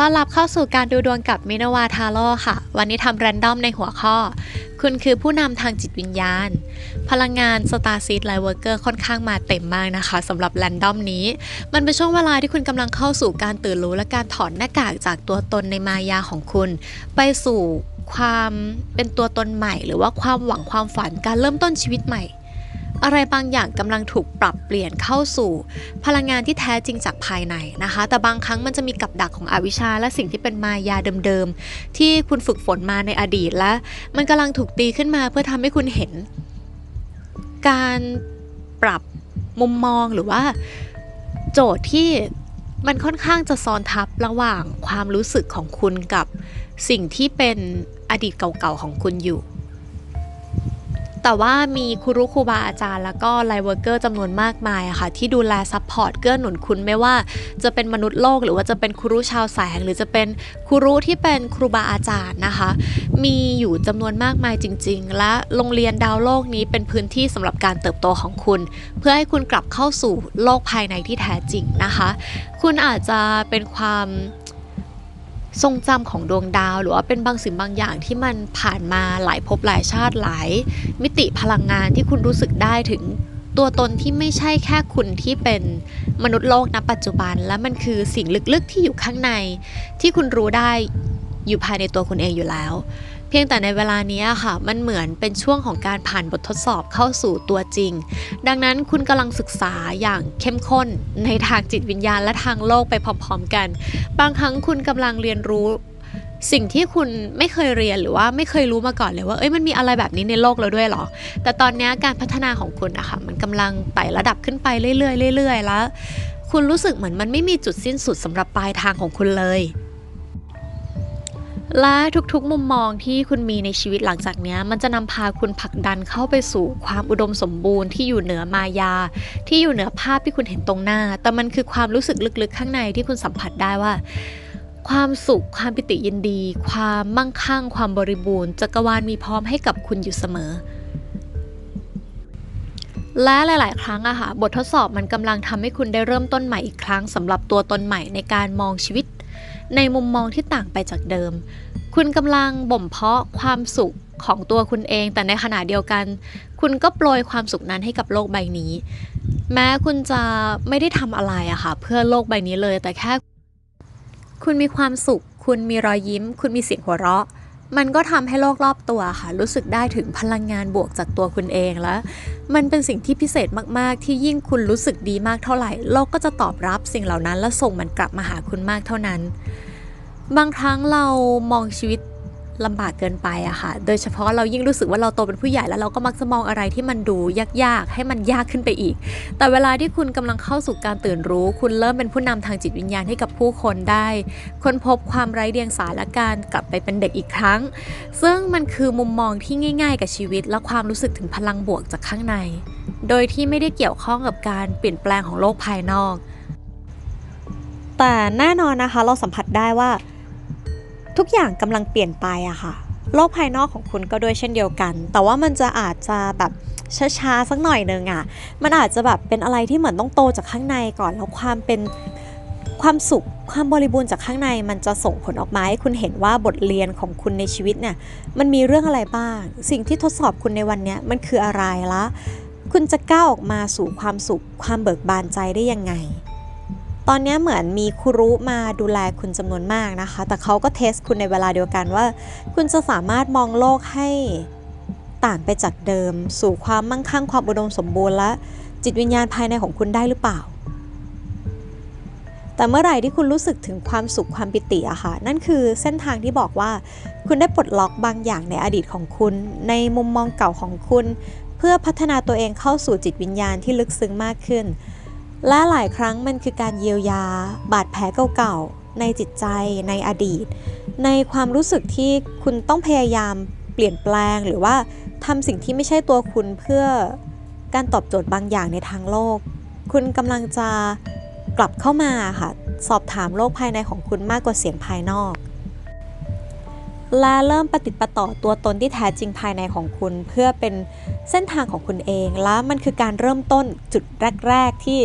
ต้อนรับเข้าสู่การดูดวงกับมินาวาทาโร่ค่ะ วันนี้ทำแรนดอมในหัวข้อ คุณคือผู้นำทางจิตวิญญาณ พลังงานสตาร์ซีดไลเวอร์เกอร์ค่อนข้างมาเต็มมากนะคะสำหรับแรนดอมนี้ มันเป็นช่วงเวลาที่คุณกำลังเข้าสู่การตื่นรู้และการถอดหน้ากากจากตัวตนในมายาของคุณ ไปสู่ความเป็นตัวตนใหม่ หรือว่าความหวังความฝันการเริ่มต้นชีวิตใหม่ อะไรบางอย่างกำลังถูกปรับเปลี่ยนเข้าสู่ พลังงานที่แท้จริงจากภายในนะคะ แต่บางครั้งมันจะมีกับดักของอวิชชา และสิ่งที่เป็นมายาเดิมๆ ที่คุณฝึกฝนมาในอดีตและมันกำลังถูกตีขึ้นมาเพื่อทำให้คุณเห็น การปรับมุมมองหรือว่า โจทย์ที่มันค่อนข้างจะซ้อนทับระหว่างความรู้สึกของคุณกับสิ่งที่เป็นอดีตเก่าๆของคุณอยู่ แต่ว่ามีครูรุครูบาอาจารย์ แล้วก็ไลเวอร์เกอร์จำนวนมากมายอะค่ะ ที่ดูแลซัพพอร์ตเกื้อหนุนคุณไม่ว่าจะเป็นมนุษย์โลก หรือว่าจะเป็นครูชาวแสง หรือจะเป็นครูที่เป็นครูบาอาจารย์นะคะ มีอยู่จำนวนมากมายจริง ๆ และโรงเรียนดาวโลกนี้เป็นพื้นที่สำหรับการเติบโตของคุณ เพื่อให้คุณกลับเข้าสู่โลกภายในที่แท้จริงนะคะ คุณอาจจะเป็นความ ทรงจำของดวงดาว หรือว่าเป็นบางสิ่งบางอย่างที่มันผ่านมาหลายภพหลายชาติหลาย มิติพลังงานที่คุณรู้สึกได้ถึงตัวตนที่ไม่ใช่แค่คุณที่เป็นมนุษย์โลกณปัจจุบัน และมันคือสิ่งลึกๆที่อยู่ข้างใน ที่คุณรู้ได้อยู่ภายในตัวคุณเองอยู่แล้ว เพียงแต่ในเวลานี้ค่ะ มันเหมือนเป็นช่วงของการผ่านบททดสอบเข้าสู่ตัวจริง ดังนั้นคุณกำลังศึกษาอย่างเข้มข้นในทางจิตวิญญาณและทางโลกไปพร้อมๆกัน บางครั้งคุณกำลังเรียนรู้สิ่งที่คุณไม่เคยเรียนหรือว่าไม่เคยรู้มาก่อนเลยว่าเอ้ยมันมีอะไรแบบนี้ในโลกแล้วด้วยหรอ แต่ตอนนี้การพัฒนาของคุณอะค่ะมันกำลังไต่ระดับขึ้นไปเรื่อยๆเรื่อยๆแล้ว คุณรู้สึกเหมือนมันไม่มีจุดสิ้นสุดสำหรับปลายทางของคุณเลย และทุกๆ มุมมองที่คุณมีในชีวิตหลังจากนี้มันจะนำพาคุณผลักดันเข้าไปสู่ความอุดมสมบูรณ์ที่อยู่เหนือมายา ที่อยู่เหนือภาพที่คุณเห็นตรงหน้า แต่มันคือความรู้สึกลึกๆ ข้างในที่คุณสัมผัสได้ว่า ความสุข ความปิติยินดี ความมั่งคั่ง ความบริบูรณ์จักรวาลมีพร้อมให้กับคุณอยู่เสมอและหลาย ๆ ครั้งอะค่ะ บททดสอบมันกำลังทำให้คุณได้เริ่มต้นใหม่อีกครั้งสำหรับตัวตนใหม่ในการมองชีวิต ในมุมมองที่ต่างไปจากเดิม คุณกำลังบ่มเพาะความสุขของตัวคุณเอง แต่ในขณะเดียวกัน คุณก็โปรยความสุขนั้นให้กับโลกใบนี้ แม้คุณจะไม่ได้ทำอะไรอะค่ะ เพื่อโลกใบนี้เลยแต่แค่ คุณมีความสุข คุณมีรอยยิ้ม คุณมีเสียงหัวเราะ มันก็ทำให้โลกรอบตัวค่ะ รู้สึกได้ถึงพลังงานบวกจากตัวคุณเองแล้ว มันเป็นสิ่งที่พิเศษมาก ๆ ที่ยิ่งคุณรู้สึกดีมากเท่าไหร่ โลกก็จะตอบรับสิ่งเหล่านั้น และส่งมันกลับมาหาคุณมากเท่านั้น บางครั้งเรามองชีวิต ลำบากเกินไปอะค่ะ โดยเฉพาะเรายิ่งรู้สึกว่าเราโตเป็นผู้ใหญ่แล้วเราก็มักจะมองอะไรที่มันดูยากๆ ให้มันยากขึ้นไปอีก แต่เวลาที่คุณกำลังเข้าสู่การตื่นรู้ คุณเริ่มเป็นผู้นำทางจิตวิญญาณให้กับผู้คนได้ ค้นพบความไร้เดียงสาและการกลับไปเป็นเด็กอีกครั้ง ซึ่งมันคือมุมมองที่ง่าย ๆ กับชีวิต และความรู้สึกถึงพลังบวกจากข้างใน โดยที่ไม่ได้เกี่ยวข้องกับการเปลี่ยนแปลงของโลกภายนอก แต่แน่นอนนะคะเราสัมผัสได้ว่า ทุกอย่างกำลังเปลี่ยนไปอะค่ะ โลกภายนอกของคุณก็ด้วยเช่นเดียวกัน แต่ว่ามันจะอาจจะแบบช้าๆสักหน่อยนึงอะมันอาจจะแบบเป็นอะไรที่เหมือนต้องโตจากข้างในก่อนแล้วความเป็นความสุขความบริบูรณ์จากข้างในมันจะส่งผลออกมาให้คุณเห็นว่าบทเรียนของคุณในชีวิตเนี่ยมันมีเรื่องอะไรบ้าง สิ่งที่ทดสอบคุณในวันนี้มันคืออะไรละ คุณจะก้าวออกมาสู่ความสุขความเบิกบานใจได้ยังไง ตอนนี้เหมือนมีครูมาดูแลคุณจำนวนมากนะคะ แต่เขาก็เทสคุณในเวลาเดียวกันว่า คุณจะสามารถมองโลกให้ต่างไปจากเดิม สู่ความมั่งคั่งความอุดมสมบูรณ์และจิตวิญญาณภายในของคุณได้หรือเปล่า แต่เมื่อไหร่ที่คุณรู้สึกถึงความสุขความปิติอะค่ะ นั่นคือเส้นทางที่บอกว่า คุณได้ปลดล็อกบางอย่างในอดีตของคุณ ในมุมมองเก่าของคุณ เพื่อพัฒนาตัวเองเข้าสู่จิตวิญญาณที่ลึกซึ้งมากขึ้น และหลายครั้งมันคือการเยียวยา บาดแผลเก่าๆในจิตใจในอดีต ในความรู้สึกที่คุณต้องพยายามเปลี่ยนแปลงหรือว่าทำสิ่งที่ไม่ใช่ตัวคุณเพื่อการตอบโจทย์บางอย่างในทางโลก คุณกำลังจะกลับเข้ามาค่ะ สอบถามโลกภายในของคุณมากกว่าเสียงภายนอก และเริ่มปฏิดประต่อตัวตนที่แท้จริงภายในของคุณ เพื่อเป็นเส้นทางของคุณเอง และมันคือการเริ่มต้นจุดแรก ๆ ที่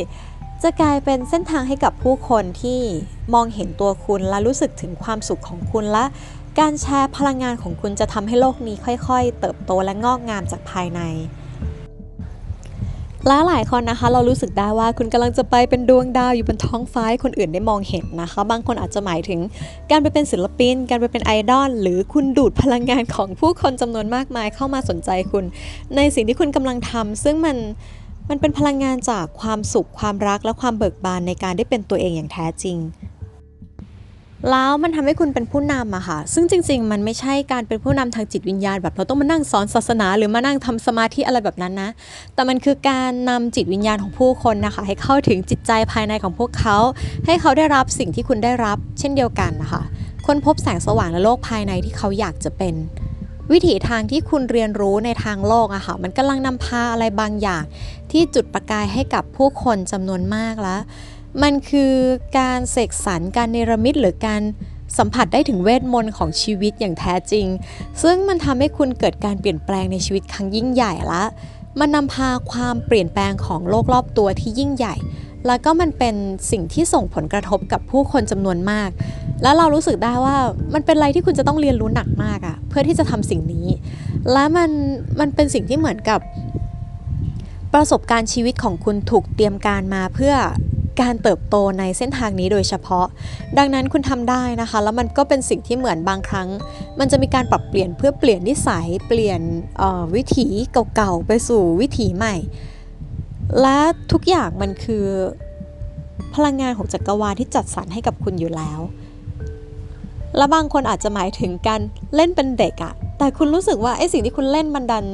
จะกลายเป็นเส้นทางให้กับผู้คนที่มองเห็นตัวคุณและรู้สึกถึงความสุขของคุณและ การแชร์พลังงานของคุณจะทำให้โลกนี้ค่อย ๆ เติบโตและงอกงามจากภายใน และหลายคนนะคะ เรารู้สึกได้ว่าคุณกำลังจะไปเป็นดวงดาวอยู่บนท้องฟ้าให้คนอื่นได้มองเห็นนะคะ บางคนอาจจะหมายถึงการไปเป็นศิลปิน การไปเป็นไอดอลหรือคุณดูดพลังงานของผู้คนจำนวนมากมายเข้ามาสนใจคุณ ในสิ่งที่คุณกำลังทำซึ่งมันมันเป็นพลังงานจากความสุขความรักและความเบิกบานในการได้เป็นตัวเองอย่างแท้จริง แล้วมันทำให้คุณเป็นผู้นำอะค่ะ ซึ่งจริง ๆ มันไม่ใช่การเป็นผู้นำทางจิตวิญญาณแบบเราต้องมานั่งสอนศาสนา หรือมานั่งทำสมาธิอะไรแบบนั้นนะ แต่มันคือการนำจิตวิญญาณของผู้คนนะคะ ให้เข้าถึงจิตใจภายในของพวกเขา ให้เขาได้รับสิ่งที่คุณได้รับ เช่นเดียวกันนะคะ ค้นพบแสงสว่างและโลกภายในที่เขาอยากจะเป็น วิถีทางที่คุณเรียนรู้ในทางโลกอะค่ะ มันกำลังนำพาอะไรบางอย่าง ที่จุดประกายให้กับผู้คนจำนวนมากแล้ว มันคือการเสกสรรการเนรมิตหรือการสัมผัสได้ถึงเวทมนต์ของชีวิตอย่างแท้จริง ซึ่งมันทำให้คุณเกิดการเปลี่ยนแปลงในชีวิตครั้งยิ่งใหญ่ละ มันนำพาความเปลี่ยนแปลงของโลกรอบตัวที่ยิ่งใหญ่ แล้วก็มันเป็นสิ่งที่ส่งผลกระทบกับผู้คนจำนวนมาก แล้วเรารู้สึกได้ว่ามันเป็นอะไรที่คุณจะต้องเรียนรู้หนักมากอะเพื่อที่จะทำสิ่งนี้ และมันมันเป็นสิ่งที่เหมือนกับ ประสบการณ์ชีวิตของคุณถูกเตรียมการมาเพื่อ การเติบโตในเส้นทางนี้โดยเฉพาะ ดังนั้นคุณทำได้นะคะ แล้วมันก็เป็นสิ่งที่เหมือนบางครั้ง มันจะมีการปรับเปลี่ยนเพื่อเปลี่ยนนิสัยเปลี่ยนวิถีเก่าๆไปสู่วิถีใหม่ และทุกอย่างมันคือพลังงานของจักรวาลที่จัดสรรให้กับคุณอยู่แล้ว และบางคนอาจจะหมายถึงการเล่นเป็นเด็กอะแต่คุณรู้สึกว่าไอ้สิ่งที่คุณเล่นมันดัน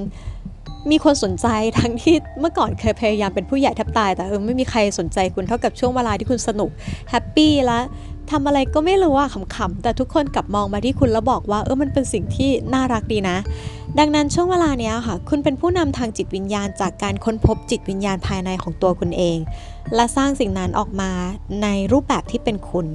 มีคนสนใจทั้งที่เมื่อก่อนเคยพยายามเป็นผู้ใหญ่แทบตาย แต่เออไม่มีใครสนใจคุณเท่ากับช่วงเวลาที่คุณสนุกแฮปปี้และทำอะไรก็ไม่รู้ว่าขำๆแต่ทุกคนกลับมองมาที่คุณแล้วบอกว่าเออมันเป็นสิ่งที่น่ารักดีนะ ดังนั้นช่วงเวลานี้ค่ะ คุณเป็นผู้นำทางจิตวิญญาณจากการค้นพบจิตวิญญาณภายในของตัวคุณเอง และสร้างสิ่งนั้นออกมาในรูปแบบที่เป็นคุณ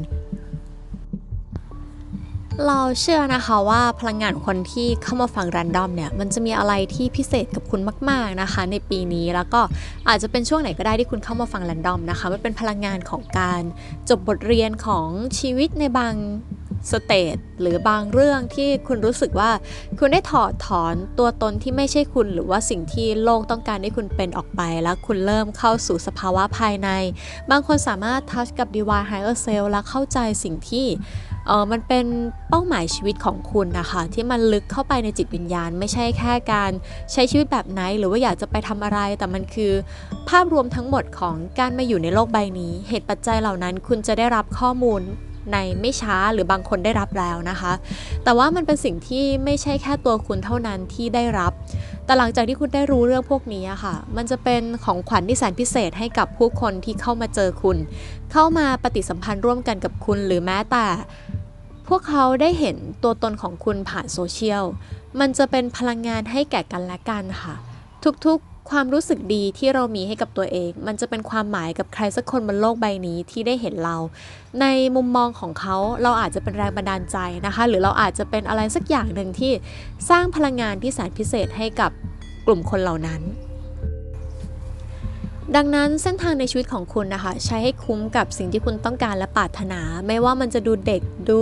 เราเชื่อนะคะว่าพลังงานคนที่เข้ามาฟังรันดอมเนี่ย มันจะมีอะไรที่พิเศษกับคุณมาก ๆนะคะ ในปีนี้แล้วก็อาจจะเป็นช่วงไหนก็ได้ที่คุณเข้ามาฟังรันดอมนะคะ มันเป็นพลังงานของการจบบทเรียนของชีวิตในบาง สเตจหรือบางเรื่องที่คุณรู้สึกว่า คุณได้ถอดถอนตัวตนที่ไม่ใช่คุณ หรือว่าสิ่งที่โลกต้องการให้คุณเป็นออกไป แล้วคุณเริ่มเข้าสู่สภาวะภายใน บางคนสามารถทัชกับ Divine Higher Self และเข้าใจสิ่งที่เออมันเป็นเป้าหมายชีวิตของคุณนะคะ ที่มันลึกเข้าไปในจิตวิญญาณ ไม่ใช่แค่การใช้ชีวิตแบบไหน หรือว่าอยากจะไปทำอะไร แต่มันคือภาพรวมทั้งหมดของการมาอยู่ในโลกใบนี้ เหตุปัจจัยเหล่านั้นคุณจะได้รับข้อมูล ในไม่ช้าหรือบางคนได้รับแล้วนะคะ แต่ว่ามันเป็นสิ่งที่ไม่ใช่แค่ตัวคุณเท่านั้นที่ได้รับ แต่หลังจากที่คุณได้รู้เรื่องพวกนี้ค่ะ มันจะเป็นของขวัญที่แสนพิเศษให้กับผู้คนที่เข้ามาเจอคุณ เข้ามาปฏิสัมพันธ์ร่วมกันกับคุณหรือแม้แต่ พวกเขาได้เห็นตัวตนของคุณผ่านโซเชียล มันจะเป็นพลังงานให้แก่กันและกันค่ะ ทุกๆ ความรู้สึกดีที่เรามีให้กับตัวเอง มันจะเป็นความหมายกับใครสักคนบนโลกใบนี้ที่ได้เห็นเรา ในมุมมองของเขาเราอาจจะเป็นแรงบันดาลใจนะคะ หรือเราอาจจะเป็นอะไรสักอย่างหนึ่งที่สร้างพลังงานที่แสนพิเศษให้กับกลุ่มคนเหล่านั้น ดังนั้นเส้นทางในชีวิตของคุณนะคะ ใช้ให้คุ้มกับสิ่งที่คุณต้องการและปรารถนา ไม่ว่ามันจะดูเด็กดู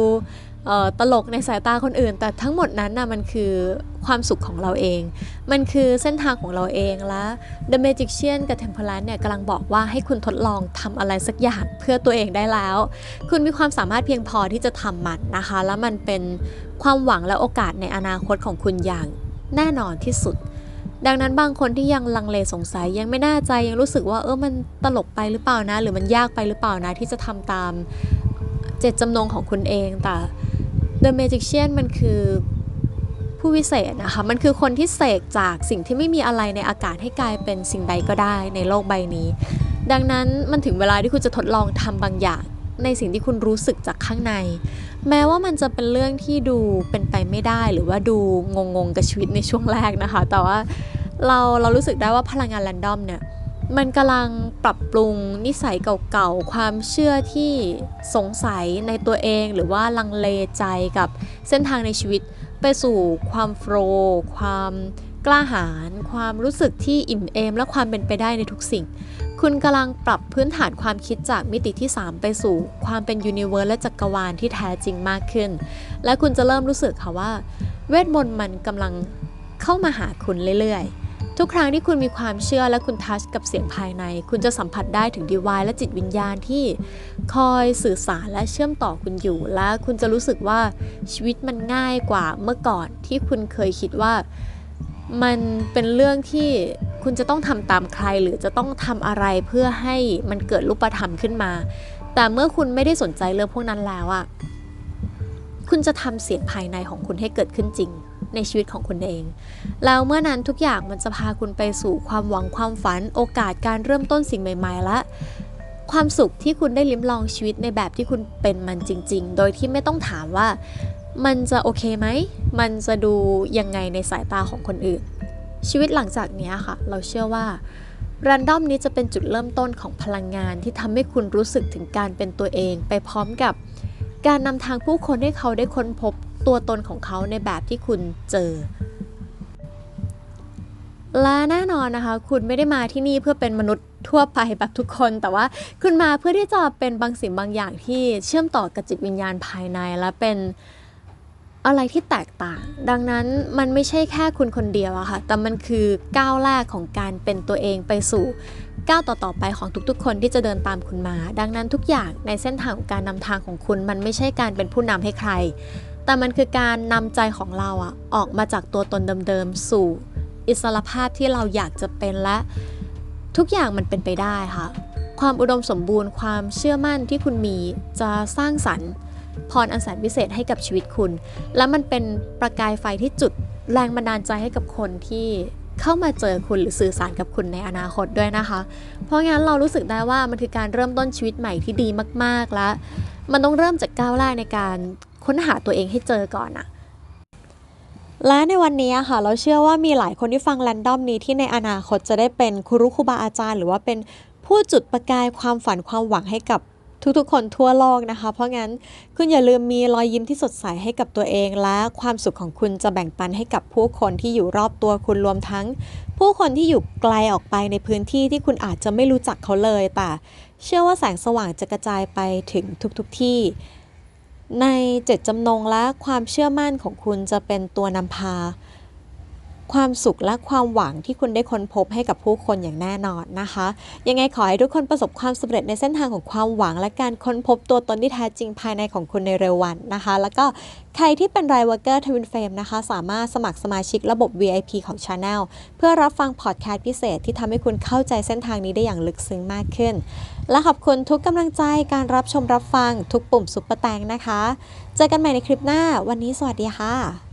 ตลกในสายตาคนอื่น แต่ทั้งหมดนั้นนะมันคือความสุขของเราเอง มันคือเส้นทางของเราเองและ The Magician กับ Temperance เนี่ยกำลังบอกว่าให้คุณทดลองทำอะไรสักอย่างเพื่อตัวเองได้แล้ว คุณมีความสามารถเพียงพอที่จะทำมันนะคะ แล้วมันเป็นความหวังและโอกาสในอนาคตของคุณอย่างแน่นอนที่สุด ดังนั้นบางคนที่ยังลังเลสงสัยยังไม่แน่ใจยังรู้สึกว่าเออมันตลกไปหรือเปล่านะ หรือมันยากไปหรือเปล่านะที่จะทำตามเจตจำนงของคุณเองแต่ The Magician มันคือผู้วิเศษนะคะ มันคือคนที่เสกจากสิ่งที่ไม่มีอะไรในอากาศให้กลายเป็นสิ่งใดก็ได้ในโลกใบนี้ ดังนั้นมันถึงเวลาที่คุณจะทดลองทำบางอย่างในสิ่งที่คุณรู้สึกจากข้างใน แม้ว่ามันจะเป็นเรื่องที่ดูเป็นไปไม่ได้หรือว่าดูงงๆกับชีวิตในช่วงแรกนะคะ แต่ว่าเราเรารู้สึกได้ว่าพลังงานแรนดอมเนี่ย มันกำลังปรับปรุงนิสัยเก่าๆ ความเชื่อที่สงสัยในตัวเองหรือว่าลังเลใจกับเส้นทางในชีวิตไปสู่ความโฟล์ความกล้าหาญความรู้สึกที่อิ่มเอม และความเป็นไปได้ในทุกสิ่ง คุณกำลังปรับพื้นฐานความคิดจากมิติที่ 3 ไปสู่ความเป็นยูนิเวอร์สและจักรวาลที่แท้จริงมากขึ้น และคุณจะเริ่มรู้สึกค่ะว่า เวทมนต์มันกำลังเข้ามาหาคุณเรื่อยๆ ทุกครั้งที่คุณมีความเชื่อและคุณทัชกับเสียงภายใน คุณจะสัมผัสได้ถึงดีวายและจิตวิญญาณที่คอยสื่อสารและเชื่อมต่อคุณอยู่ และคุณจะรู้สึกว่าชีวิตมันง่ายกว่าเมื่อก่อนที่คุณเคยคิดว่ามันเป็นเรื่องที่คุณจะต้องทำตามใครหรือจะต้องทำอะไรเพื่อให้มันเกิดรูปธรรมขึ้นมา แต่เมื่อคุณไม่ได้สนใจเรื่องพวกนั้นแล้วอะคุณจะทำเสียงภายในของคุณให้เกิดขึ้นจริง ในชีวิตของคุณเอง แล้วเมื่อนั้นทุกอย่างมันจะพาคุณไปสู่ความหวังความฝัน โอกาสการเริ่มต้นสิ่งใหม่ ๆ และ ความสุขที่คุณได้ลิ้มลองชีวิตในแบบที่คุณเป็นมันจริง ๆ โดยที่ไม่ต้องถามว่ามันจะโอเคไหม มันจะดูยังไงในสายตาของคนอื่น ชีวิตหลังจากนี้ค่ะ เราเชื่อว่ารันดอมนี้จะเป็นจุดเริ่มต้นของพลังงานที่ทำให้คุณรู้สึกถึงการเป็นตัวเองไปพร้อมกับการนำทางผู้คนให้เขาได้ค้นพบ ตัวตนของเขาในแบบที่คุณเจอ และแน่นอนนะคะ คุณไม่ได้มาที่นี่เพื่อเป็นมนุษย์ทั่วไปแบบทุกคน แต่ว่าคุณมาเพื่อที่จะเป็นบางสิ่งบางอย่างที่เชื่อมต่อกับจิตวิญญาณภายในและเป็นอะไรที่แตกต่าง ดังนั้นมันไม่ใช่แค่คุณคนเดียวอะค่ะ แต่มันคือก้าวแรกของการเป็นตัวเองไปสู่ก้าวต่อๆไปของทุกๆ คนที่จะเดินตามคุณมา ดังนั้นทุกอย่างในเส้นทางของการนำทางของคุณ มันไม่ใช่การเป็นผู้นำให้ใคร แต่มันคือการนำใจของเราอะออกมาจากตัวตนเดิมๆ สู่อิสรภาพที่เราอยากจะเป็นและทุกอย่างมันเป็นไปได้ค่ะ ความอุดมสมบูรณ์ความเชื่อมั่นที่คุณมีจะสร้างสรรค์พรอันแสนพิเศษให้กับชีวิตคุณ และมันเป็นประกายไฟที่จุดแรงบันดาลใจให้กับคนที่เข้ามาเจอคุณหรือสื่อสารกับคุณในอนาคตด้วยนะคะ เพราะงั้นเรารู้สึกได้ว่ามันคือการเริ่มต้นชีวิตใหม่ที่ดีมาก ๆ และ มันต้องเริ่มจากก้าวแรกในการ ค้นหาตัวเองให้เจอก่อนอะและในวันนี้ค่ะเราเชื่อว่ามีหลายคนที่ฟังแรนดอมนี้ที่ในอนาคตจะได้เป็นครูครูบาอาจารย์ หรือว่าเป็นผู้จุดประกายความฝันความหวังให้กับทุกๆ คนทั่วโลกนะคะ เพราะงั้นคุณอย่าลืมมีรอยยิ้มที่สดใสให้กับตัวเอง และความสุขของคุณจะแบ่งปันให้กับผู้คนที่อยู่รอบตัวคุณรวมทั้ง ผู้คนที่อยู่ไกลออกไปในพื้นที่ที่คุณอาจจะไม่รู้จักเขาเลยแต่ เชื่อว่าแสงสว่างจะกระจายไปถึงทุกๆที่ ในเจตจำนงและความเชื่อมั่นของคุณจะเป็นตัวนำพา ความสุขและความหวังที่คุณได้ค้นพบให้กับผู้คนอย่างแน่นอนนะคะ ยังไงขอให้ทุกคนประสบความสำเร็จในเส้นทางของความหวัง และการค้นพบตัวตนที่แท้จริงภายในของคุณในเร็ววันนะคะ แล้วก็ใครที่เป็นราย Worker Twin Flame นะคะ สามารถสมัครสมาชิกระบบ VIP ของ Channel เพื่อรับฟังพอดแคสต์พิเศษที่ทำให้คุณเข้าใจเส้นทางนี้ได้อย่างลึกซึ้งมากขึ้น และขอบคุณทุกกำลังใจการรับชมรับฟังทุกปุ่มซุปเปอร์แตงนะคะ เจอกันใหม่ในคลิปหน้าวันนี้สวัสดีค่ะ